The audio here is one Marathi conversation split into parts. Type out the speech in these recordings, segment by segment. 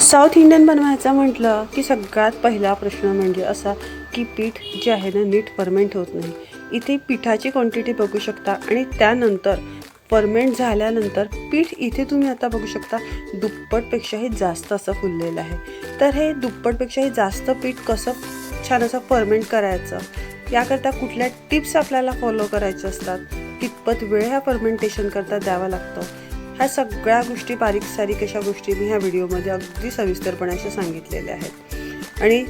साऊथ इंडियन बनवायचं म्हटलं की सगळ्यात पहिला प्रश्न म्हणजे असा की पीठ जे आहे ना नीट फर्मेंट होत नाही. इथे पिठाची क्वांटिटी बघू शकता आणि त्यानंतर फर्मेंट झाल्यानंतर पीठ इथे तुम्ही आता बघू शकता दुप्पटपेक्षाही जास्त असं फुललेलं आहे. तर हे दुप्पटपेक्षाही जास्त पीठ कसं छान असं फर्मेंट करायचं? याकरता कुठल्या टिप्स आपल्याला फॉलो करायच्या असतात? कितपत वेळ ह्या फर्मेंटेशन करता द्यावा लागतं? ह्या सगळ्या गोष्टी बारीक सारीक अशा गोष्टी मी ह्या व्हिडिओमध्ये अगदी सविस्तरपणे अशा सांगितलेल्या आहेत. आणि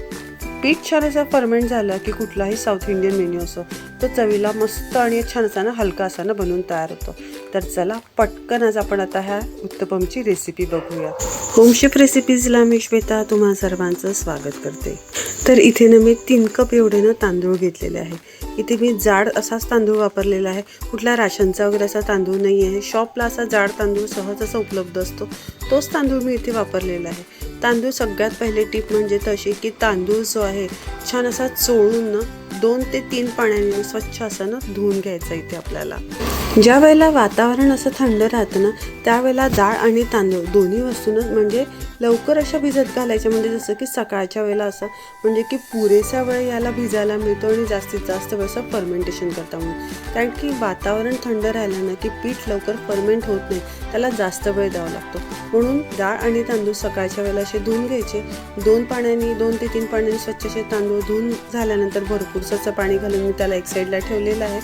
पीठ छान असं फर्मेंट झालं की कुठलाही साऊथ इंडियन मेन्यू असो तो चवीला मस्त आणि छान असा हलका असा बनवून तयार होतो. तर चला पटकन आज आपण आता ह्या उत्तपमची रेसिपी बघूया. होमशेफ रेसिपीजला मी श्वेता तुम्हा सर्वांचं स्वागत करते. तर इथे ना मी तीन कप एवढे ना तांदूळ घेतलेले आहे. इथे मी जाड असाच तांदूळ वापरलेला आहे. कुठला राशनचा वगैरे असा तांदूळ नाही आहे. शॉपला असा जाड तांदूळ सहज असा उपलब्ध असतो. तोच तांदूळ मी इथे वापरलेला आहे. तांदूळ सगळ्यात पहिले टीप म्हणजे तशी की तांदूळ जो आहे छान असा चोळून ना दोन ते तीन पाण्याने स्वच्छ असं ना धुवून घ्यायचा इथे आपल्याला. ज्या वेळेला वातावरण असं थंड राहतं ना त्यावेळेला डाळ आणि तांदूळ दोन्ही वस्तूनच म्हणजे लवकर अशा भिजत घालायच्या. म्हणजे जसं की सकाळच्या वेळेला असं म्हणजे की पुरेसा वेळ याला भिजायला मिळतो आणि जास्तीत जास्त वेळ असं फर्मेंटेशन करता म्हणून. कारण की वातावरण थंड राहिलं ना की पीठ लवकर फर्मेंट होत नाही त्याला जास्त वेळ द्यावा लागतो. म्हणून डाळ आणि तांदूळ सकाळच्या वेळेला असे धुवून घ्यायचे. दोन पाण्याने दोन ते तीन पाण्याने स्वच्छ असे तांदूळ धुवून झाल्यानंतर भरपूर असं पाणी घालून मी त्याला एक साईडला ठेवलेलं आहे.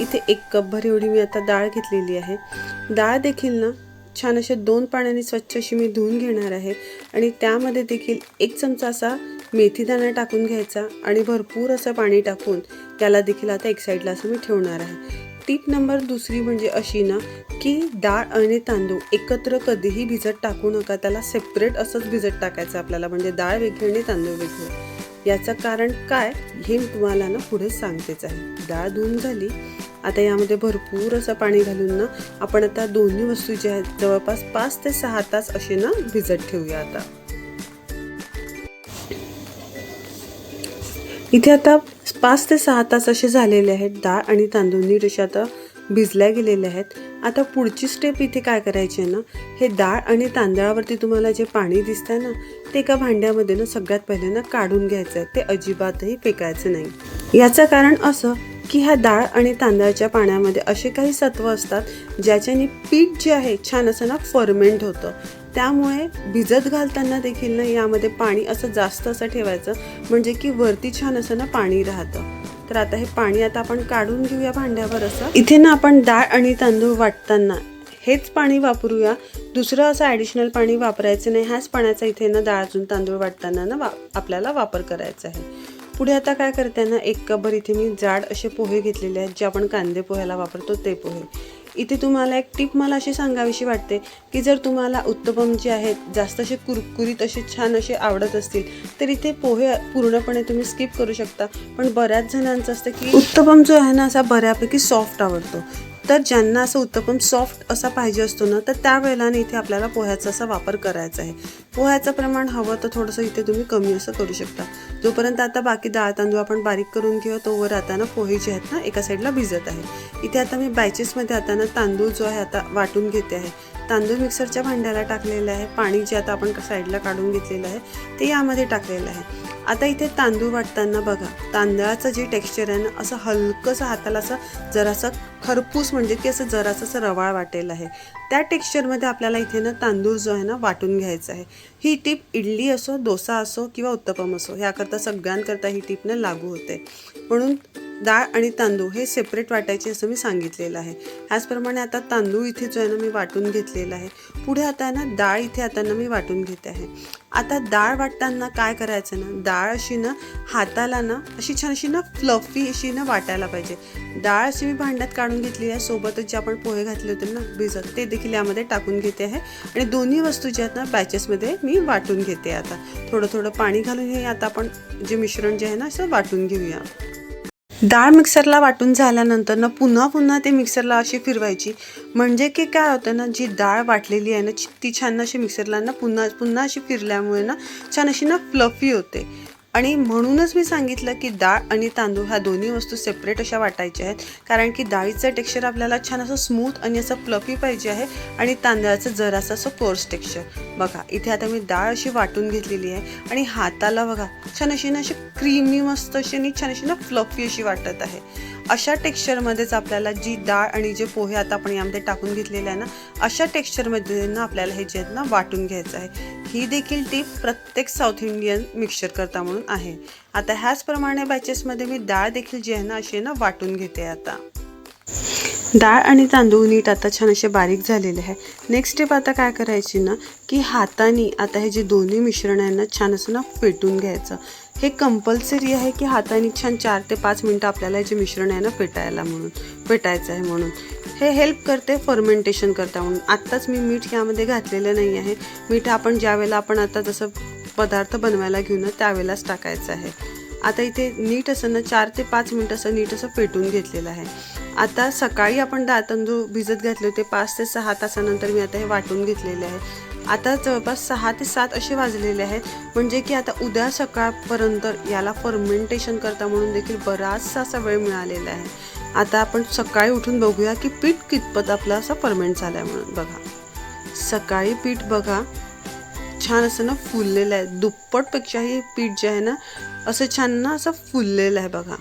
इथे एक कपभर एवढी मी आता डाळ घेतलेली आहे. डाळ देखील ना छान असे दोन पाण्याने स्वच्छ अशी मी धुवून घेणार आहे. आणि त्यामध्ये देखील एक चमचा असा मेथीदाणा टाकून घ्यायचा आणि भरपूर असं पाणी टाकून त्याला देखील आता एक साईडला असं मी ठेवणार आहे. टीप नंबर दुसरी म्हणजे अशी ना की डाळ आणि तांदूळ एकत्र कधीही भिजत टाकू नका. त्याला सेपरेट असंच भिजत टाकायचं आपल्याला म्हणजे डाळ वेगळी आणि तांदूळ वेगळे. याचं कारण काय हे मी तुम्हाला ना पुढे सांगतेच आहे. डाळ धुवून झाली आता यामध्ये भरपूर असं पाणी घालून ना आपण आता दोन्ही वस्तू ज्या आहेत जवळपास पाच ते सहा तास असे ना भिजत ठेवूया आता. इथे आता पाच ते सहा तास असे झालेले आहेत डाळ आणि तांदूळ नीट असे आता भिजल्या गेलेले आहेत. आता पुढची स्टेप इथे काय करायची आहे ना हे डाळ आणि तांदळावरती तुम्हाला जे पाणी दिसतंय ना ते एका भांड्यामध्ये ना सगळ्यात पहिले ना काढून घ्यायचं आहे ते अजिबातही फेकायचं नाही. याचं कारण असं की ह्या डाळ आणि तांदळाच्या पाण्यामध्ये असे काही सत्व असतात ज्याच्याने पीठ जे आहे छान असं ना फर्मेंट होतं. त्यामुळे भिजत घालताना देखील ना यामध्ये पाणी असं जास्त असं ठेवायचं म्हणजे की वरती छान असं ना पाणी राहतं. तर आता हे पाणी आता आपण काढून घेऊया भांड्यावर असं. इथे ना आपण डाळ आणि तांदूळ वाटताना हेच पाणी वापरूया. दुसरं असं ॲडिशनल पाणी वापरायचं नाही. ह्याच पाण्याचा इथे ना डाळ अजून तांदूळ वाटताना ना वा आपल्याला वापर करायचा आहे. पुढे आता काय करते ना एक कबर इथे मी जाड असे पोहे घेतलेले आहेत जे आपण कांदे पोह्याला वापरतो ते पोहे. इथे तुम्हाला एक टिप मला अशी सांगावीशी वाटते की जर तुम्हाला उत्तपम जे आहेत जास्त असे कुरकुरीत असे छान असे आवडत असतील तर इथे पोहे पूर्णपणे तुम्ही स्किप करू शकता. पण बऱ्याच जणांचं असतं की उत्तपम जो आहे ना असा बऱ्यापैकी सॉफ्ट आवडतो. तर ज्यांना असं उत्तपम सॉफ्ट असा पाहिजे असतो ना तर त्यावेळेला इथे आपल्याला पोह्याचा असा वापर करायचा आहे. पोह्याचं प्रमाण हवं तर थोडंसं इथे तुम्ही कमी असं करू शकता. जोपर्यंत आता बाकी डाळ तांदूळ आपण बारीक करून घेऊ तोवर आता ना पोहे जे आहेत ना एका साईडला भिजत आहे. इथे आता मी बॅचेसमध्ये आता ना तांदूळ जो आहे आता वाटून घेते आहे. तांदूळ मिक्सरच्या भांड्याला टाकलेलं आहे. पाणी जे आता आपण साईडला काढून घेतलेलं आहे ते यामध्ये टाकलेलं आहे. आता इथे तांदूळ वाटताना बघा तांदळाचं जे टेक्स्चर आहे ना असं हलकंसं हाताला असं जरासं खरपूस म्हणजे की असं जरासं असं रवाळ वाटेल आहे. त्या टेक्स्चरमध्ये आपल्याला इथे ना तांदूळ जो आहे ना वाटून घ्यायचा आहे. ही टीप इडली असो डोसा असो किंवा उत्तपम असो ह्याकरता सगळ्यांकरता ही टीप ना लागू होते. म्हणून डाळ आणि तांदूळ हे सेपरेट वाटायचे असं मी सांगितलेलं आहे. ह्याचप्रमाणे आता तांदूळ इथे जो आहे ना मी वाटून घेतलेला आहे. पुढे आता ना डाळ इथे आता ना मी वाटून घेते आहे. आता डाळ वाटताना काय करायचं ना? डाळ अशी ना हाताला ना अशी छान अशी ना फ्लफी अशी ना वाटायला पाहिजे. डाळ अशी मी भांड्यात काढून घेतली आहे. सोबतच जे आपण पोहे घातले होते ना भिजत ते देखील यामध्ये टाकून घेते आहे. आणि दोन्ही वस्तू ज्या आहेत ना बॅचेसमध्ये मी वाटून घेते आता. थोडं थोडं पाणी घालून हे आता आपण जे मिश्रण जे आहे ना असं वाटून घेऊया. डाळ मिक्सरला वाटून झाल्यानंतर ना पुन्हा पुन्हा ते मिक्सरला अशी फिरवायची. म्हणजे की काय होतं ना जी डाळ वाटलेली आहे ना ती छान अशी मिक्सरला ना पुन्हा पुन्हा अशी फिरल्यामुळे ना छान अशी ना फ्लफी होते. आणि म्हणूनच मी सांगितलं की डाळ आणि तांदूळ ह्या दोन्ही वस्तू सेपरेट अशा वाटायच्या आहेत. कारण की डाळीचं टेक्स्चर आपल्याला छान असं स्मूथ आणि असं फ्लफी पाहिजे आहे आणि तांदळाचं जरासं असं कोर्स टेक्स्चर बघा इथे आता मी डाळ अशी वाटून घेतलेली आहे आणि हाताला बघा छान अशी ना अशी क्रीमी मस्त अशी आणि छान अशी ना फ्लफी अशी वाटत आहे. अशा टेक्स्चरमध्येच आपल्याला जी डाळ आणि जे पोहे आता आपण यामध्ये टाकून घेतलेले आहे ना अशा टेक्स्चरमध्ये ना आपल्याला हे जे आहेत ना वाटून घ्यायचं आहे. ही देखील टीप प्रत्येक साऊथ इंडियन मिक्सचर करता म्हणून आहे. आता ह्याचप्रमाणे बॅचेसमध्ये मी डाळ देखील जी आहे ना अशी आहे ना वाटून घेते आता. डाळ आणि तांदूळ नीट आता छान असे बारीक झालेले आहे. नेक्स्ट स्टेप आता काय करायची ना की हाताने आता हे जे दोन्ही मिश्रण आहे ना छान असं ना फेटून घ्यायचं. हे कंपल्सरी आहे की हाताने छान चार ते पाच मिनटं आपल्याला हे जे मिश्रण आहे ना फेटायला म्हणून फेटायचं आहे म्हणून. हे हेल्प करते फर्मेंटेशन करता म्हणून. आत्ताच मी मीठ यामध्ये घातलेलं नाही आहे. मीठ आपण ज्यावेळेला आपण आता जसं पदार्थ बनवायला घेऊ ना त्यावेळेलाच टाकायचं आहे. आता इथे नीट असं ना चार ते पाच मिनटं असं नीट असं पेटून घेतलेलं आहे. आता सकाळी आपण डाळ तांदूळ भिजत घातले होते पाच ते सहा तासानंतर मी आता हे वाटून घेतलेले आहे. आता जवळपास सहा ते सात असे वाजलेले आहेत. म्हणजे की आता उद्या सकाळपर्यंत याला फर्मेंटेशन करता म्हणून देखील बराचसा असा वेळ मिळालेला आहे. आता आपण सकाळी उठून बघूया की पीठ कितपत आपलं असं फर्मेंट झालं आहे म्हणून. बघा. सकाळी पीठ बघा. छान असं ना फुललेलं आहे. दुप्पटपेक्षाही पीठ जे आहे ना असं छान ना असं फुललेलं आहे बघा.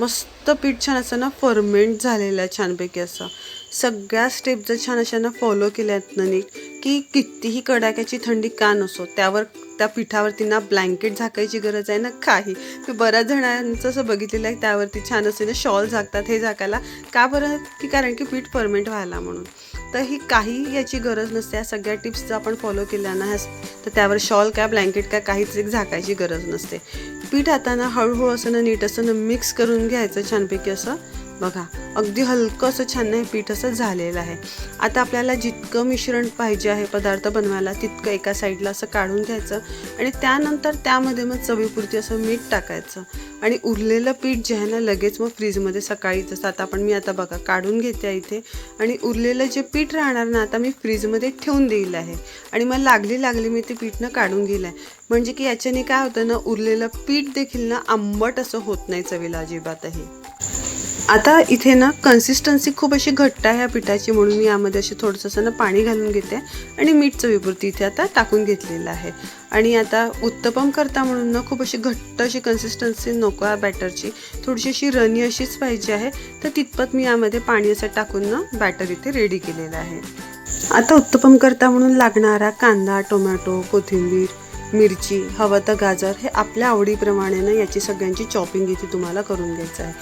मस्त पीठ छान असं ना फर्मेंट झालेलं आहे छानपैकी असं. सगळ्या स्टेप जर छान अशा ना फॉलो केल्या आहेत ना नीट की कितीही कडाक्याची थंडी का नसो त्यावर त्या पिठावरती ना ब्लँकेट झाकायची गरज आहे ना काही. मी बऱ्याच जणांचं असं बघितलेलं आहे त्यावरती छान असे ना शॉल झाकतात हे झाकायला. का बरं? की कारण की पीठ परमेंट व्हायला म्हणून. तर ही काही याची गरज नसते या सगळ्या टिप्स जर आपण फॉलो केल्या ना ह्या तर त्यावर शॉल काय ब्लँकेट काय काहीच एक झाकायची गरज नसते. पीठ आता ना हळूहळू असं ना नीट असं ना मिक्स करून घ्यायचं छानपैकी असं. बघा अगदी हलकं असं छान नाही पीठ असं झालेलं आहे. आता आपल्याला जितकं मिश्रण पाहिजे आहे पदार्थ बनवायला तितकं एका साईडला असं काढून घ्यायचं आणि त्यानंतर त्यामध्ये मग चवीपुरती असं मीठ टाकायचं. आणि उरलेलं पीठ जे आहे ना लगेच मग फ्रीजमध्ये सकाळी जसं आता आपण मी आता बघा काढून घेते इथे. आणि उरलेलं जे पीठ राहणार ना आता मी फ्रीजमध्ये ठेवून देईल आहे. आणि मग लागली लागली मी ते पीठनं काढून गेलं आहे. म्हणजे की याच्याने काय होतं ना उरलेलं पीठ देखील ना आंबट असं होत नाही चवीला अजिबातही. आता इथे ना कन्सिस्टन्सी खूप अशी घट्ट आहे या पिठाची म्हणून मी यामध्ये असे थोडंसं असं ना पाणी घालून घेते आणि मीठ चवीपुरती इथे आता टाकून घेतलेलं आहे. आणि आता उत्तपम करता म्हणून ना खूप अशी घट्ट अशी कन्सिस्टन्सी नको आहे बॅटरची थोडीशी अशी रनी अशीच पाहिजे आहे तर तितपत मी यामध्ये पाणी असं टाकून ना बॅटर इथे रेडी केलेलं आहे. आता उत्तपम करता म्हणून लागणारा कांदा टोमॅटो कोथिंबीर मिरची हवं तर गाजर हे आपल्या आवडीप्रमाणे ना याची सगळ्यांची चॉपिंग इथे तुम्हाला करून घ्यायचं आहे.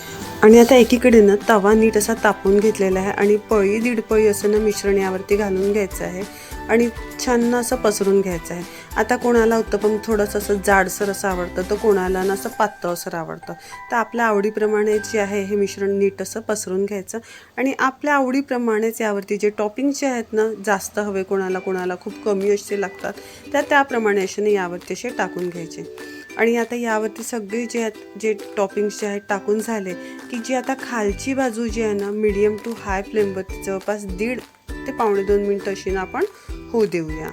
आणि आता एकीकडे ना तवा नीट असा तापून घेतलेला आहे आणि पळी दीड पळी असं ना मिश्रण यावरती घालून घ्यायचं आहे. आणि छान असं पसरून घ्यायचं आहे. आता कोणाला उत्तपम थोडंसं असं जाडसर असं आवडतं तर कोणाला ना असं पातळसर आवडतं. तर आपल्या आवडीप्रमाणे जे आहे हे मिश्रण नीट असं पसरून घ्यायचं. आणि आपल्या आवडीप्रमाणेच यावरती जे टॉपिंग जे आहेत ना जास्त हवे कोणाला कोणाला खूप कमी असे लागतात त्या त्याप्रमाणे असे यावरती असे टाकून घ्यायचे. आणि आता यावरती सगळे जे आहेत जे टॉपिंग्स जे आहेत टाकून झाले की जी आता खालची बाजू जी आहे ना मीडियम टू हाय फ्लेमवरती जवळपास दीड ते पावणे दोन मिनटं अशी ना आपण होऊ देऊया.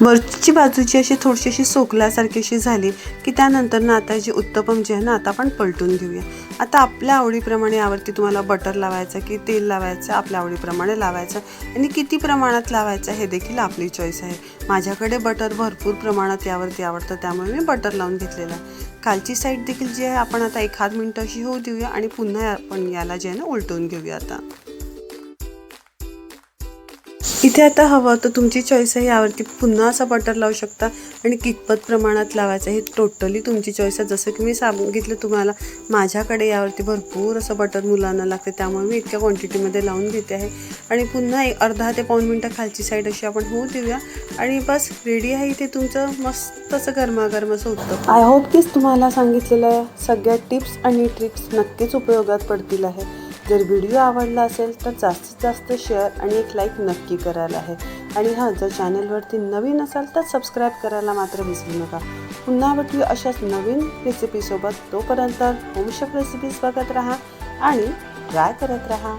वरची बाजूची अशी थोडीशी अशी सोकल्यासारखी अशी झाली की त्यानंतर ना आता जे उत्तपम जे आहे ना आता आपण पलटून घेऊया. आता आपल्या आवडीप्रमाणे यावरती तुम्हाला बटर लावायचं की तेल लावायचं आपल्या आवडीप्रमाणे लावायचं आणि किती प्रमाणात लावायचं हे देखील आपली चॉईस आहे. माझ्याकडे बटर भरपूर प्रमाणात यावरती आवडतं त्यामुळे मी बटर लावून घेतलेलं आहे. खालची साईड देखील जी आहे आपण आता एखाद मिनटं अशी होऊ देऊया आणि पुन्हा आपण याला जे आहे ना उलटून घेऊया आता. इथे आता हवं तर तुमची चॉईस आहे यावरती पुन्हा असं बटर लावू शकता. आणि कितपत प्रमाणात लावायचं हे टोटली तुमची चॉईस आहे. जसं की मी सांगितलं तुम्हाला माझ्याकडे यावरती भरपूर असं बटर मुलांना लागते. त्यामुळे मी इतक्या क्वांटिटीमध्ये लावून घेते आहे. आणि पुन्हा एक अर्धा ते पाऊन मिनटं खालची साईड अशी आपण होऊ देऊया. आणि बस रेडी आहे इथे तुमचं? मस्त असं गरमागरम असं होतं. आय होप कीच तुम्हाला सांगितलेल्या सगळ्या टिप्स आणि ट्रिक्स नक्कीच उपयोगात पडतील आहे. जर व्हिडिओ आवडला असेल तर जास्तीत जास्त शेअर आणि एक लाईक नक्की करायला आहे. आणि हां जर चॅनलवरती नवीन असाल तर सबस्क्राईब करायला मात्र विसरू नका. पुन्हा भेटूया अशाच नवीन रेसिपीसोबत तोपर्यंत होमशेफ रेसिपीज बघत राहा आणि ट्राय करत राहा.